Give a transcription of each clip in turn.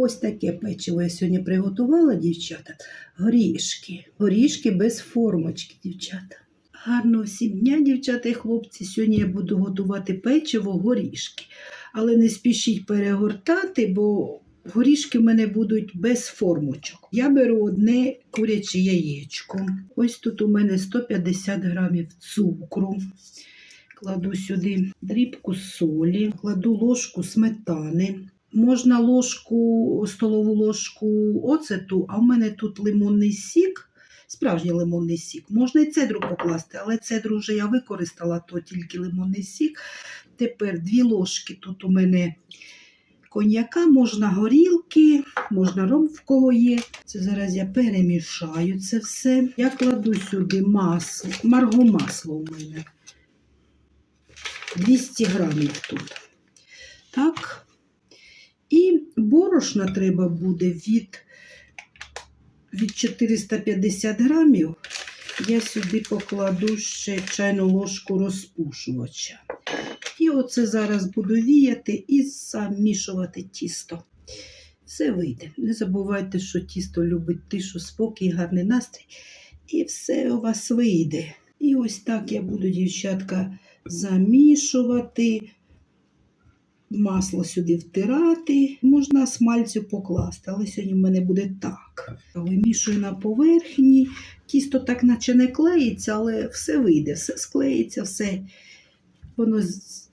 Ось таке печиво я сьогодні приготувала, дівчата. Горішки. Горішки без формочки, дівчата. Гарного всім дня, дівчата і хлопці. Сьогодні я буду готувати печиво горішки. Але не спішіть перегортати, бо горішки в мене будуть без формочок. Я беру одне куряче яєчко. Ось тут у мене 150 грамів цукру. Кладу сюди дрібку солі, кладу ложку сметани. Можна ложку, столову ложку оцету, а в мене тут лимонний сік, справжній лимонний сік. Можна і цедру покласти, але цедру вже я використала, то тільки лимонний сік. Тепер дві ложки тут у мене коньяка, можна горілки, можна ром в кого є. Це зараз я перемішаю це все. Я кладу сюди масло, маргомасло у мене. 200 грамів тут. Так. І борошна треба буде від, від 450 грамів. Я сюди покладу ще чайну ложку розпушувача. І оце зараз буду віяти і замішувати тісто. Все вийде. Не забувайте, що тісто любить тишу, спокій, гарний настрій. І все у вас вийде. І ось так я буду, дівчатка, замішувати, масло сюди втирати. Можна смальцю покласти, але сьогодні в мене буде так. Вимішую на поверхні. Тісто так наче не клеїться, але все вийде, все склеїться, все воно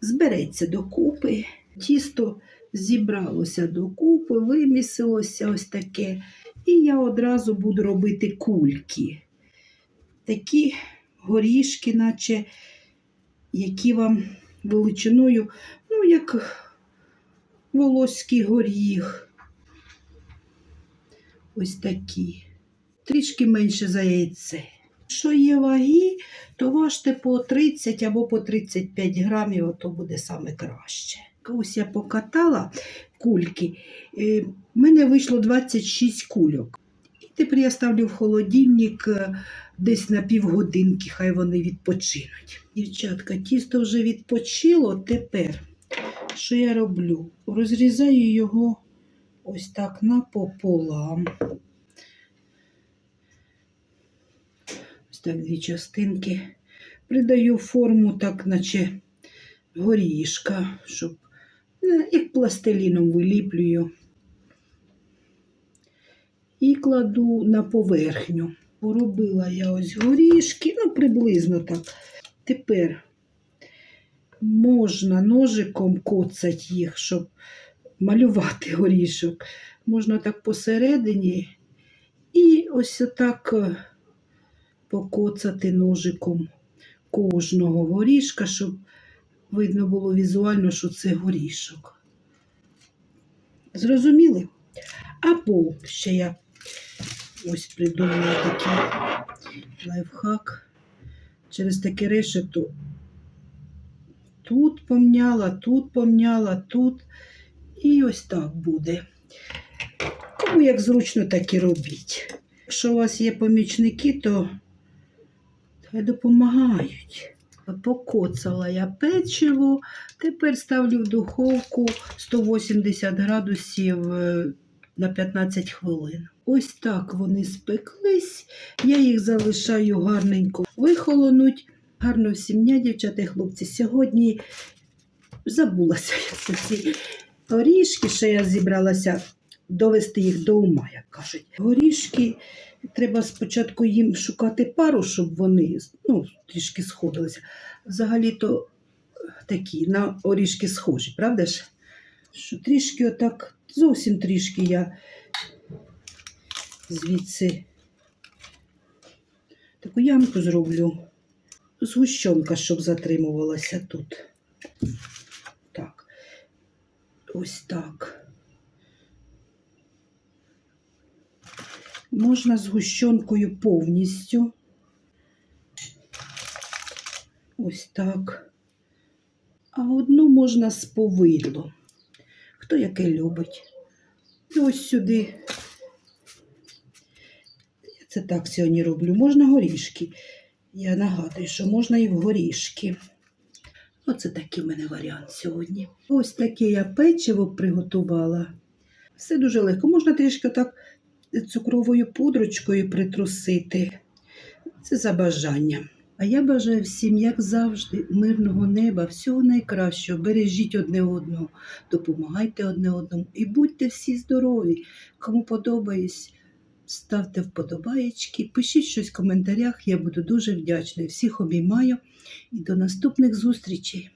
збереться докупи. Тісто зібралося докупи, вимісилося ось таке. І я одразу буду робити кульки. Такі горішки, наче які вам величиною, ну, як волоський горіх. Ось такі. Трішки менше за яйце. Якщо є ваги, то важте по 30 або по 35 грамів, то буде саме краще. Ось я покатала кульки. Е, в мене вийшло 26 кульок. І тепер я ставлю в холодильник е, десь на півгодинки, хай вони відпочинуть. Дівчатка, тісто вже відпочило. Тепер, що я роблю? Розрізаю його ось так напополам. Ось так дві частинки. Придаю форму, так, наче горішка, щоб е, як пластиліном виліплюю. І кладу на поверхню. Поробила я ось горішки, ну, приблизно так. Тепер можна ножиком коцати їх, щоб малювати горішок. Можна так посередині. І ось отак е, покоцати ножиком кожного горішка, щоб видно було візуально, що це горішок. Зрозуміли? Або ще я ось придумала такий лайфхак. Через таке решето тут помняла, тут помняла, тут. І ось так буде. Кому як зручно, так і робіть. Якщо у вас є помічники, то хай допомагають. Покоцала я печиво, тепер ставлю в духовку 180 градусів е, на 15 хвилин. Ось так вони спеклись. Я їх залишаю гарненько вихолонуть. Гарно всім дня, дівчата і хлопці. Сьогодні забулася я ці горішки, що я зібралася довести їх до ума, як кажуть. Горішки треба спочатку їм шукати пару, щоб вони ну, трішки сходилися. Взагалі-то такі на орішки схожі, правда ж? Що трішки отак, зовсім трішки я звідси таку ямку зроблю. Згущенка, щоб затримувалася тут. Так. Ось так. Можна з гущенкою повністю. Ось так. А одну можна з повидлом. Хто яке любить. І ось сюди. Я це так сьогодні роблю. Можна горішки. Я нагадую, що можна і в горішки. Оце такий в мене варіант сьогодні. Ось таке я печиво приготувала. Все дуже легко. Можна трішки так цукровою пудрочкою притрусити. Це за бажанням. А я бажаю всім, як завжди, мирного неба, всього найкращого. Бережіть одне одного, допомагайте одне одному і будьте всі здорові. Кому подобаюсь, ставте вподобаєчки, пишіть щось в коментарях. Я буду дуже вдячна. Всіх обіймаю і до наступних зустрічей.